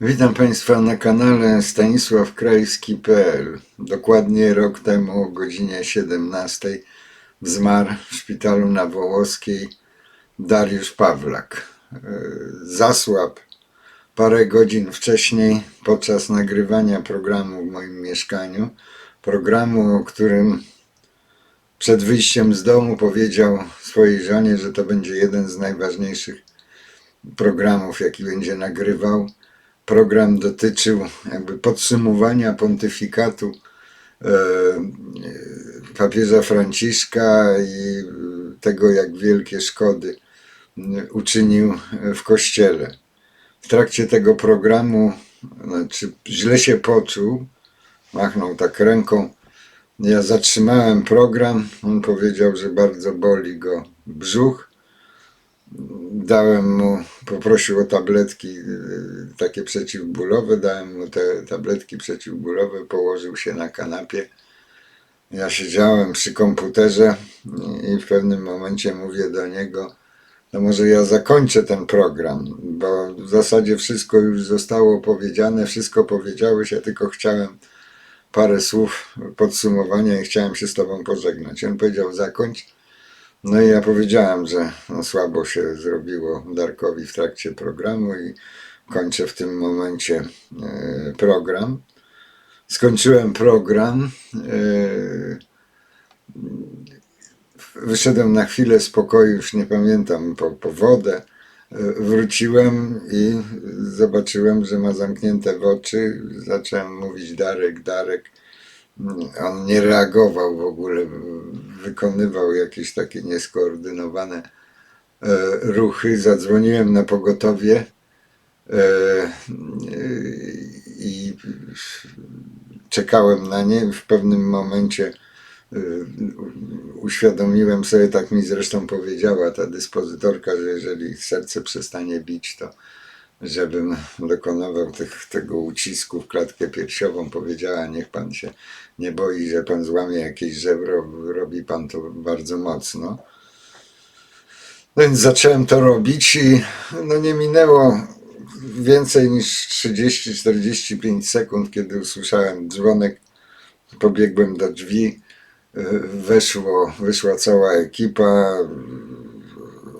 Witam Państwa na kanale stanisławkrajski.pl. Dokładnie rok temu o godzinie 17 zmarł w szpitalu na Wołoskiej Dariusz Pawlak. E, Zasłab parę godzin wcześniej podczas nagrywania programu w moim mieszkaniu. Programu, o którym przed wyjściem z domu powiedział swojej żonie, że to będzie jeden z najważniejszych programów, jaki będzie nagrywał. Program dotyczył jakby podsumowania pontyfikatu e, papieża Franciszka i tego, jak wielkie szkody m, uczynił w kościele. W trakcie tego programu, znaczy źle się poczuł, machnął tak ręką. Ja zatrzymałem program. On powiedział, że bardzo boli go brzuch dałem mu, poprosił o tabletki y, takie przeciwbólowe, dałem mu te tabletki przeciwbólowe, położył się na kanapie. Ja siedziałem przy komputerze i w pewnym momencie mówię do niego, no może ja zakończę ten program, bo w zasadzie wszystko już zostało powiedziane, wszystko powiedziałeś, ja tylko chciałem parę słów podsumowania i chciałem się z tobą pożegnać. On powiedział zakończ. No i ja powiedziałem, że no, słabo się zrobiło Darkowi w trakcie programu i kończę w tym momencie e, program. Skończyłem program. E, wyszedłem na chwilę z pokoju, już nie pamiętam, po, po wodę. E, Wróciłem i zobaczyłem, że ma zamknięte oczy. Zacząłem mówić Darek, Darek. On nie reagował w ogóle, wykonywał jakieś takie nieskoordynowane e, ruchy. Zadzwoniłem na pogotowie e, i czekałem na nie. W pewnym momencie e, uświadomiłem sobie, tak mi zresztą powiedziała ta dyspozytorka, że jeżeli serce przestanie bić, to żebym dokonywał tych, tego ucisku w klatkę piersiową, powiedziała, niech pan się nie boi, że pan złamie jakieś żebro, robi pan to bardzo mocno. No Więc zacząłem to robić i no nie minęło więcej niż 30-45 sekund, kiedy usłyszałem dzwonek, pobiegłem do drzwi, weszło, wyszła cała ekipa,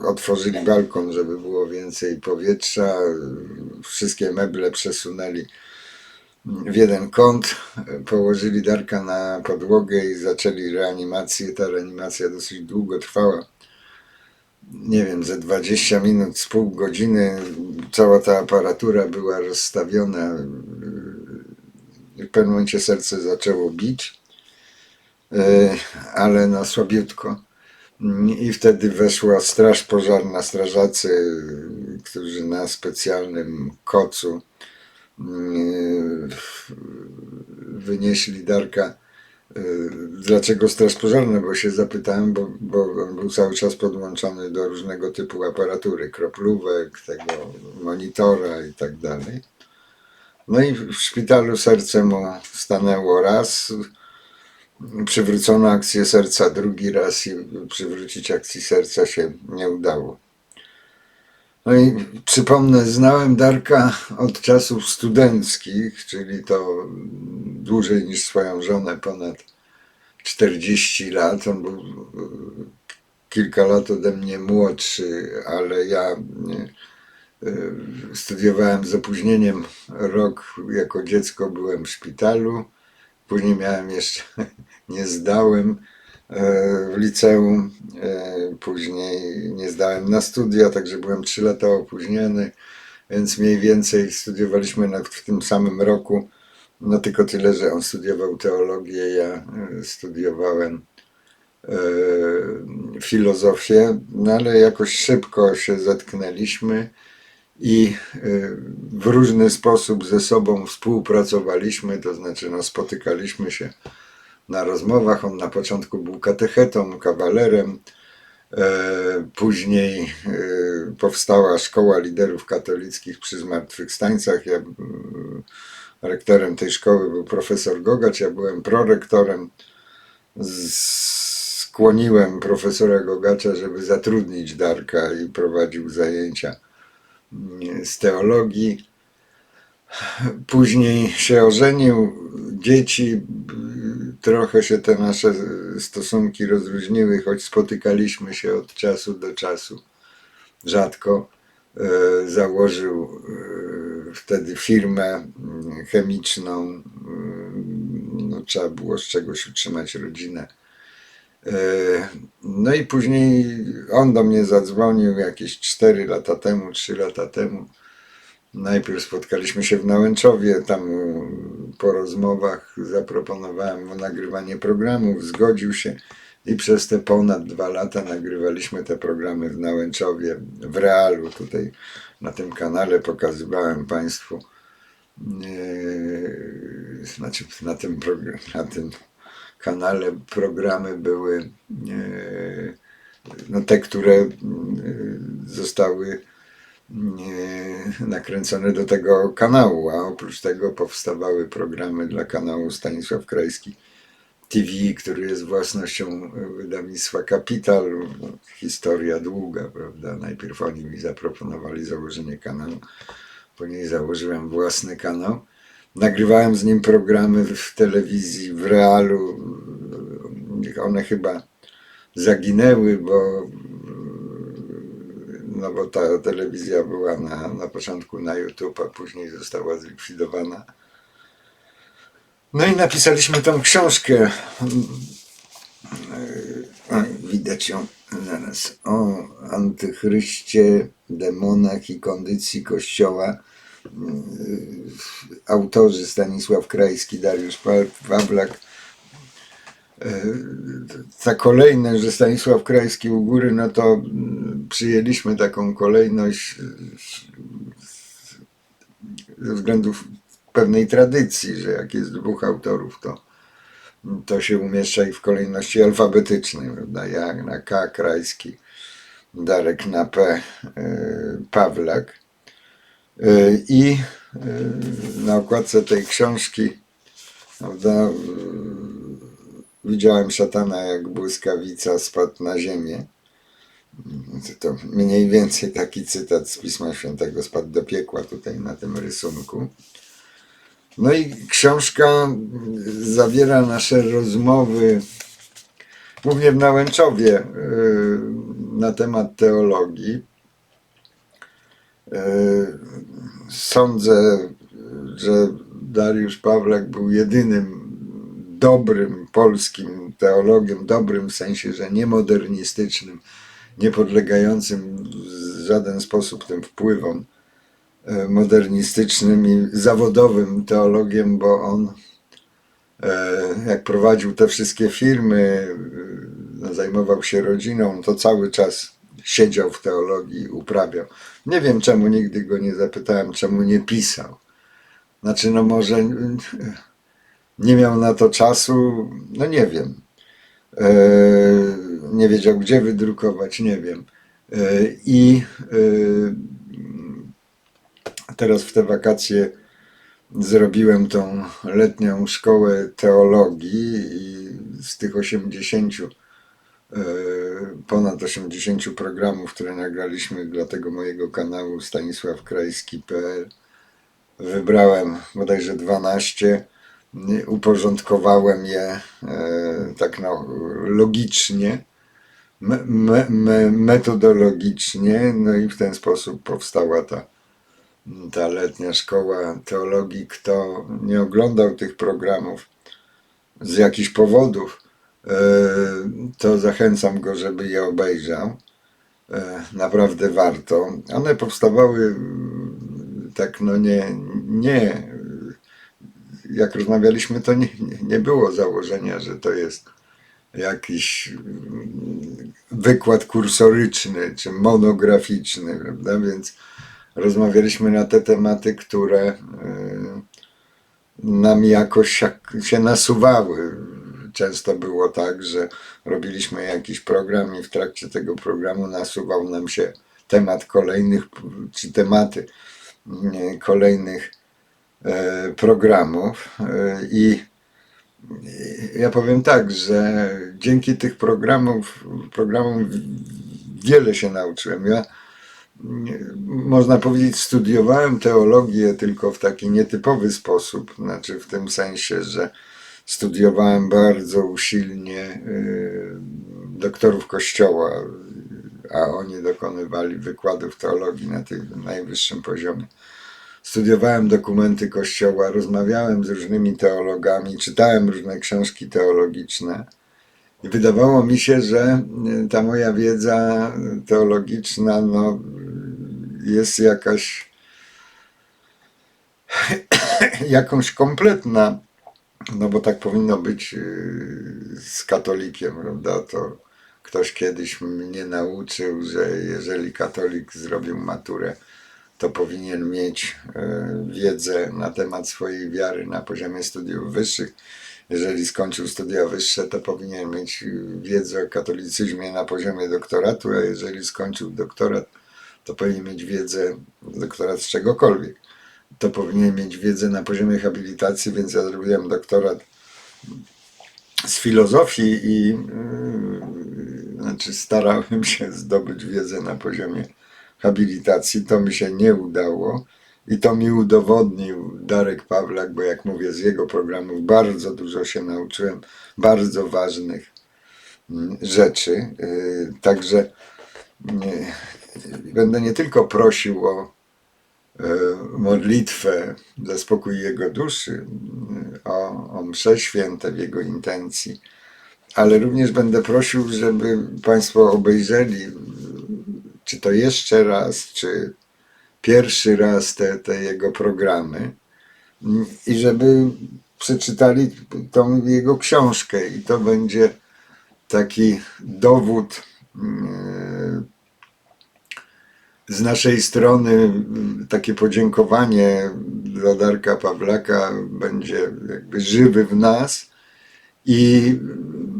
otworzyli balkon, żeby było więcej powietrza, wszystkie meble przesunęli w jeden kąt, położyli Darka na podłogę i zaczęli reanimację. Ta reanimacja dosyć długo trwała. Nie wiem, ze 20 minut, z pół godziny cała ta aparatura była rozstawiona. W pewnym momencie serce zaczęło bić, e, ale no słabiutko. I wtedy weszła straż pożarna, strażacy, którzy na specjalnym kocu mm, wynieśli Darka. Y, Dlaczego straż pożarna? Bo się zapytałem, bo, bo on był cały czas podłączony do różnego typu aparatury, kroplówek, tego monitora i tak dalej. No i w szpitalu serce mu stanęło raz, przywrócono akcję serca drugi raz i przywrócić akcji serca się nie udało. No i przypomnę, znałem Darka od czasów studenckich, czyli to dłużej niż swoją żonę, ponad 40 lat. On był e, kilka lat ode mnie młodszy, ale ja e, studiowałem z opóźnieniem rok jako dziecko byłem w szpitalu. Później miałem jeszcze, nie zdałem e, w liceum, e, później nie zdałem na studia, także byłem 3 lata opóźniony, więc mniej więcej studiowaliśmy w tym samym roku. No tylko tyle, że on studiował teologię, ja e, studiowałem filozofię, no ale jakoś szybko się zetknęliśmy i y, w różny sposób ze sobą współpracowaliśmy, to znaczy no, spotykaliśmy się na rozmowach. On na początku był katechetą, kawalerem, e, później e, powstała Szkoła Liderów Katolickich przy Zmartwychwstańcach. Ja, mm, rektorem tej szkoły był profesor Gogacz, ja byłem prorektorem. Skłoniłem profesora Gogacza, żeby zatrudnić Darka i prowadził zajęcia z teologii. Później się ożenił, dzieci, trochę się te nasze stosunki rozluźniły, choć spotykaliśmy się od czasu do czasu, rzadko. E, Założył e, wtedy firmę mm, chemiczną, no, trzeba było z czegoś utrzymać rodzinę. E, No i później on do mnie zadzwonił jakieś 4 lata temu, 3 lata temu. Najpierw spotkaliśmy się w Nałęczowie, tam po rozmowach zaproponowałem mu nagrywanie programów, zgodził się i przez te ponad dwa lata nagrywaliśmy te programy w Nałęczowie, w realu. Tutaj na tym kanale pokazywałem Państwu, yy, znaczy na tym, na tym kanale programy były yy, no te, które yy, zostały nie, nakręcone do tego kanału, a oprócz tego powstawały programy dla kanału Stanisław Krajski TV, który jest własnością wydawnictwa Kapital. No, Historia długa, prawda? Najpierw oni mi zaproponowali założenie kanału, później założyłem własny kanał. Nagrywałem z nim programy w telewizji, w realu. One chyba zaginęły, bo no bo ta telewizja była na, na początku na YouTube, a później została zlikwidowana. No i napisaliśmy tą książkę. Widać ją zaraz. O antychryście, demonach i kondycji Kościoła. Autorzy Stanisław Krajski, Dariusz Pa- Pawlak. Ta kolejność, że Stanisław Krajski u góry, no to mm, przyjęliśmy taką kolejność ze względów pewnej tradycji, że jak jest dwóch autorów, to, to się umieszcza ich w kolejności alfabetycznej, prawda? Na K, Krajski, Darek na P, Pawlak. E, I e, na okładce tej książki, prawda, widziałem szatana jak błyskawica spadł na ziemię. To mniej więcej taki cytat z Pisma Świętego spadł do piekła tutaj na tym rysunku. No i książka zawiera nasze rozmowy, głównie w Nałęczowie, na temat teologii. Yy, Sądzę, że Dariusz Pawlak był jedynym dobrym polskim teologiem, dobrym w sensie, że nie modernistycznym, nie podlegającym w żaden sposób tym wpływom e, modernistycznym i zawodowym teologiem, bo on e, jak prowadził te wszystkie firmy, e, zajmował się rodziną, to cały czas siedział w teologii, uprawiał. Nie wiem czemu nigdy go nie zapytałem, czemu nie pisał. Znaczy, no może nie miał na to czasu, no nie wiem. E, nie wiedział, gdzie wydrukować, nie wiem. E, I e, teraz w te wakacje zrobiłem tą letnią szkołę teologii i z tych 80, e, ponad 80 programów, które nagraliśmy dla tego mojego kanału stanisławkrajski.pl wybrałem bodajże 12 uporządkowałem je e, tak no, logicznie, me, me, me, metodologicznie, no i w ten sposób powstała ta, ta letnia szkoła teologii. Kto nie oglądał tych programów z jakichś powodów, e, to zachęcam go, żeby je obejrzał. E, Naprawdę warto. One powstawały tak, no nie, nie jak rozmawialiśmy, to nie, nie, było założenia, że to jest jakiś wykład kursoryczny czy monograficzny, prawda? Więc rozmawialiśmy na te tematy, które y, nam jakoś jak się nasuwały. Często było tak, że robiliśmy jakiś program i w trakcie tego programu nasuwał nam się temat kolejnych, czy tematy kolejnych e, programów e, i ja powiem tak, że dzięki tych programów, programom wiele się nauczyłem. Ja można powiedzieć, studiowałem teologię tylko w taki nietypowy sposób, znaczy w tym sensie, że studiowałem bardzo usilnie y, doktorów Kościoła, a oni dokonywali wykładów teologii na tym najwyższym poziomie. Studiowałem dokumenty Kościoła, rozmawiałem z różnymi teologami, czytałem różne książki teologiczne. I wydawało mi się, że y, ta moja wiedza teologiczna no, jest jakaś jakąś kompletna, no bo tak powinno być y, z katolikiem, prawda? To ktoś kiedyś mnie nauczył, że jeżeli katolik zrobił maturę, to powinien mieć e, wiedzę na temat swojej wiary na poziomie studiów wyższych. Jeżeli skończył studia wyższe, to powinien mieć wiedzę o katolicyzmie na poziomie doktoratu, a jeżeli skończył doktorat, to powinien mieć wiedzę, doktorat z czegokolwiek. To powinien mieć wiedzę na poziomie habilitacji, więc ja zrobiłem doktorat z filozofii i yy, znaczy starałem się zdobyć wiedzę na poziomie habilitacji. To mi się nie udało i to mi udowodnił Darek Pawlak, bo jak mówię, z jego programów bardzo dużo się nauczyłem, bardzo ważnych mm, rzeczy. Yy, Także yy, będę nie tylko prosił o modlitwę za spokój jego duszy, o, o msze święte w jego intencji, ale również będę prosił, żeby Państwo obejrzeli, czy to jeszcze raz, czy pierwszy raz te, te jego programy i żeby przeczytali tą jego książkę. I to będzie taki dowód mm, z naszej strony mm, takie podziękowanie dla Darka Pawlaka będzie jakby żywy w nas i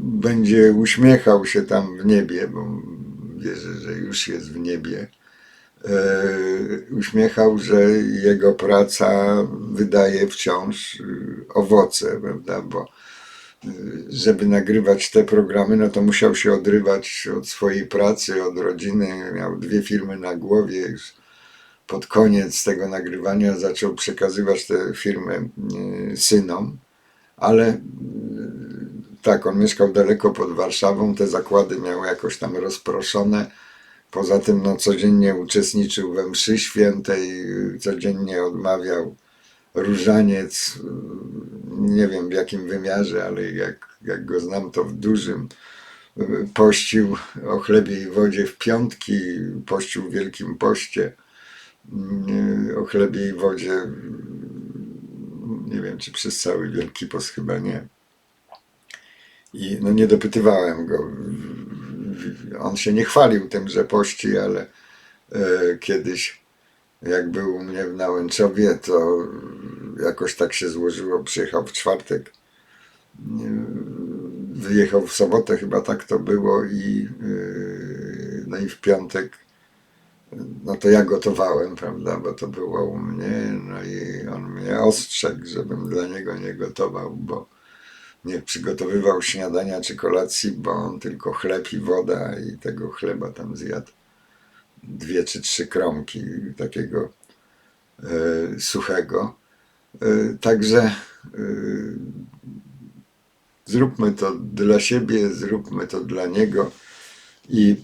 będzie uśmiechał się tam w niebie, bo wierzę, że już jest w niebie. E, uśmiechał, że jego praca wydaje wciąż y, owoce, prawda? Bo żeby nagrywać te programy, no to musiał się odrywać od swojej pracy, od rodziny. Miał dwie firmy na głowie. Już pod koniec tego nagrywania zaczął przekazywać te firmy y, synom, ale y, tak, on mieszkał daleko pod Warszawą, te zakłady miał jakoś tam rozproszone. Poza tym no, codziennie uczestniczył we mszy świętej, y, codziennie odmawiał różaniec, y, nie wiem w jakim wymiarze, ale jak, jak go znam, to w dużym. Pościł o chlebie i wodzie w piątki, pościł w Wielkim Poście o chlebie i wodzie, nie wiem czy przez cały Wielki Post, chyba nie. I no nie dopytywałem go. On się nie chwalił tym, że pości, ale e, kiedyś jak był u mnie w Nałęczowie, to jakoś tak się złożyło, przyjechał w czwartek, nie, wyjechał w sobotę, chyba tak to było i yy, no i w piątek no to ja gotowałem, prawda, bo to było u mnie, no i on mnie ostrzegł, żebym dla niego nie gotował, bo nie przygotowywał śniadania czy kolacji, bo on tylko chleb i woda i tego chleba tam zjadł dwie czy trzy kromki takiego e, suchego. E, także e, zróbmy to dla siebie, zróbmy to dla niego i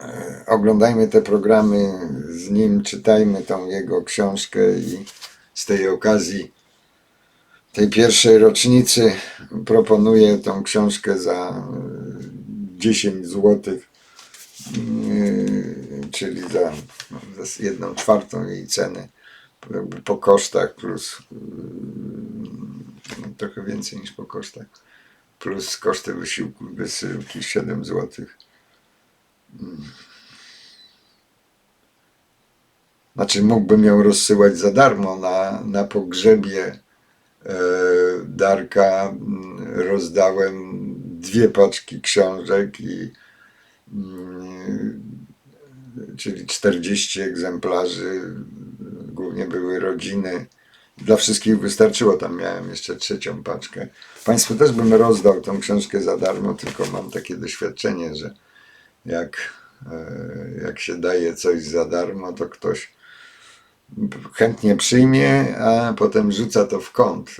e, oglądajmy te programy z nim, czytajmy tą jego książkę i z tej okazji tej pierwszej rocznicy proponuję tą książkę za e, 10 złotych Yy, czyli za jedną czwartą jej ceny jakby po kosztach plus no, trochę więcej niż po kosztach plus koszty wysiłku wysyłki 7 zł. Znaczy mógłbym ją rozsyłać za darmo na, na pogrzebie e, Darka mm, rozdałem dwie paczki książek i Mm, czyli 40 egzemplarzy, głównie były rodziny. Dla wszystkich wystarczyło, tam miałem jeszcze trzecią paczkę. Państwu też bym rozdał tą książkę za darmo, tylko mam takie doświadczenie, że jak E, Jak się daje coś za darmo, to ktoś chętnie przyjmie, a potem rzuca to w kąt.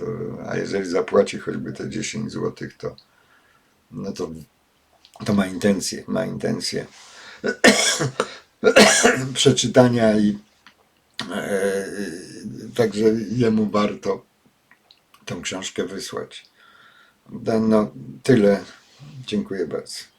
E, A jeżeli zapłaci choćby te 10 zł, to, no to, to ma intencje, ma intencje przeczytania i także jemu warto tą książkę wysłać. No, tyle. Dziękuję bardzo.